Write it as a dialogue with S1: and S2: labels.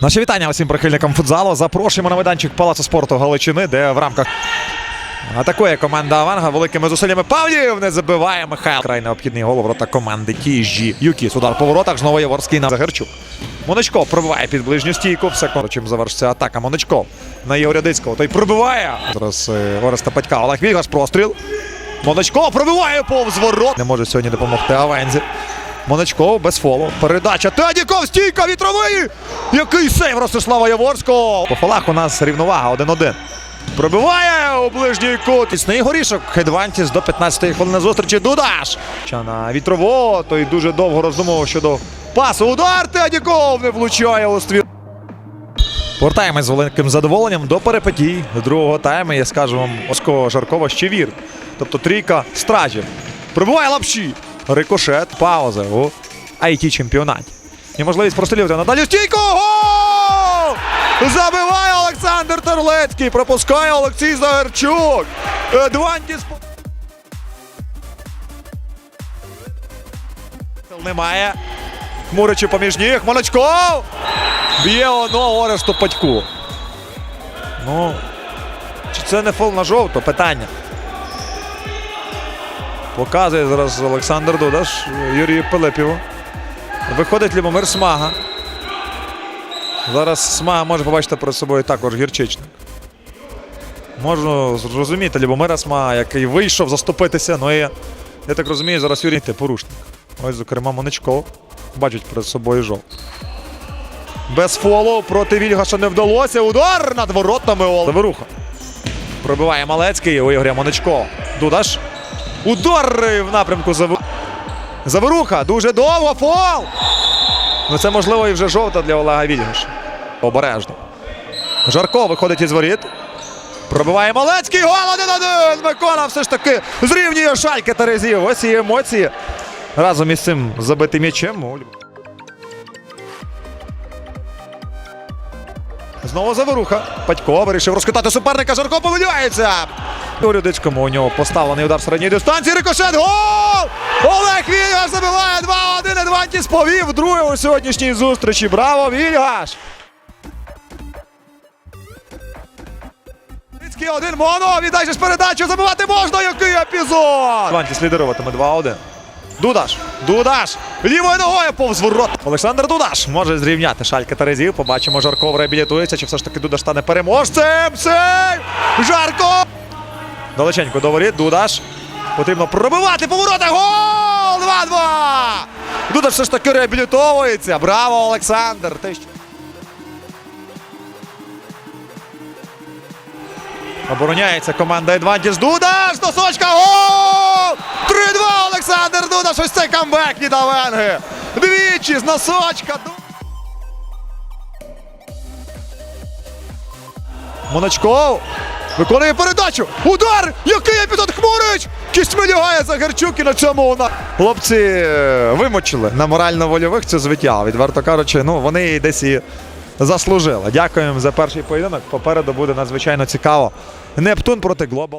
S1: Наше вітання усім прихильникам футзалу. Запрошуємо на майданчик Палацу спорту Галичини, де в рамках атакує команда Аванга великими зусиллями. Павлів не забиває Михайло. Край необхідний гол ворота команди Тіжі. Юкіс. Удар по воротах. Знову Яворський на Загерчук. Моночков пробиває під ближню стійку. Все чим завершиться атака. Моночков на Ігоря Рядицького. Той пробиває. Зараз е, Ореста Патька. Олег Вігаш простріл. Моночков пробиває повз ворот. Не може сьогодні допомогти Авензі. Моночков без фолу. Передача. Тедіков, стійка вітровий! Який сейв Ростислава Яворського! По фалах у нас рівновага 1-1. Пробиває у ближній кут. Тісний горішок. Хедвантіс до 15-ї хвилини зустрічі. Дудаш. Ча на вітрово. Той дуже довго роздумував щодо пасу. Удар Тедіков не влучає у ствір. Повертаємось з великим задоволенням до перепитій другого тайму. Я скажу вам Оского Жаркова ще вір. Тобто трійка стражів. Прибуває лапші. Рикошет. Пауза у it чемпіонаті. І можливість прострілювати надалі стійку. Гол! Забиває Олександр Терлецький. Пропускає Олексій Загерчук. Едвантіс. Немає. Хмуричі поміж ніг. Молочков. Б'є оно Оресту Патьку. Ну, чи це не фол на жовто? Питання. Показує зараз Олександр Дудаш Юрію Пилипіву. Виходить Любомир Смага. Зараз Смага може побачити перед собою також гірчичник. Можу зрозуміти Любомира Смага, який вийшов заступитися. Ну і я так розумію, зараз Юрій ти порушник. Ось, зокрема, Моничков. Бачить перед собою жовт. Без фолу проти Вільгаша не вдалося. Удар над воротами Ол. Заворуха. Пробиває Малецький у Ігоря Моничко. Дудаш. Удар в напрямку. Заворуха. Дуже довго. Фол. Ну це можливо і вже жовта для Олега Вільгаша. Обережно. Жарко виходить із воріт. Пробиває Малецький. Гол 1-1. Микола все ж таки зрівнює шальки Терезів. Ось і емоції. Разом із цим забитим м'ячем. Знову заворуха. Патько вирішив розкатати суперника. Жарко помиляється. У Рюдицькому у нього поставлений удар середньої дистанції. Рикошет. Гол! Олег Вільгаш забиває 2-1. Едвантіс повів друге у сьогоднішній зустрічі. Браво, Вільгаш! Рюдицький один моно. Віддай же ж передачу. Забивати можна. Який епізод! Едвантіс лідеруватиме 2-1. Дудаш. Дудаш. Лівою ногою повз ворот. Олександр Дудаш може зрівняти шалька Терезів. Побачимо, Жарков реабілітується. Чи все ж таки Дудаш стане переможцем? Сейв! Жарко! Далеченько до воріт. Дудаш. Потрібно пробивати повороти. Гол! 2-2! Дудаш все ж таки реабілітовується. Браво, Олександр! Ти що? Обороняється команда Едвантіс. Дудаш! Носочка! Гол! 3-2 Олександр Дудаш! Ось цей камбек Нідавенги! Двічі з носочка! Моночков виконує передачу. Удар! Який епізод Хмурич! Кістьми лягає Загерчук і на цьому вона. Хлопці е, вимочили на морально-вольових це звиття. Відверто кажучи, ну вони десь і заслужили. Дякуємо за перший поєдинок. Попереду буде надзвичайно цікаво. Нептун проти Глобал.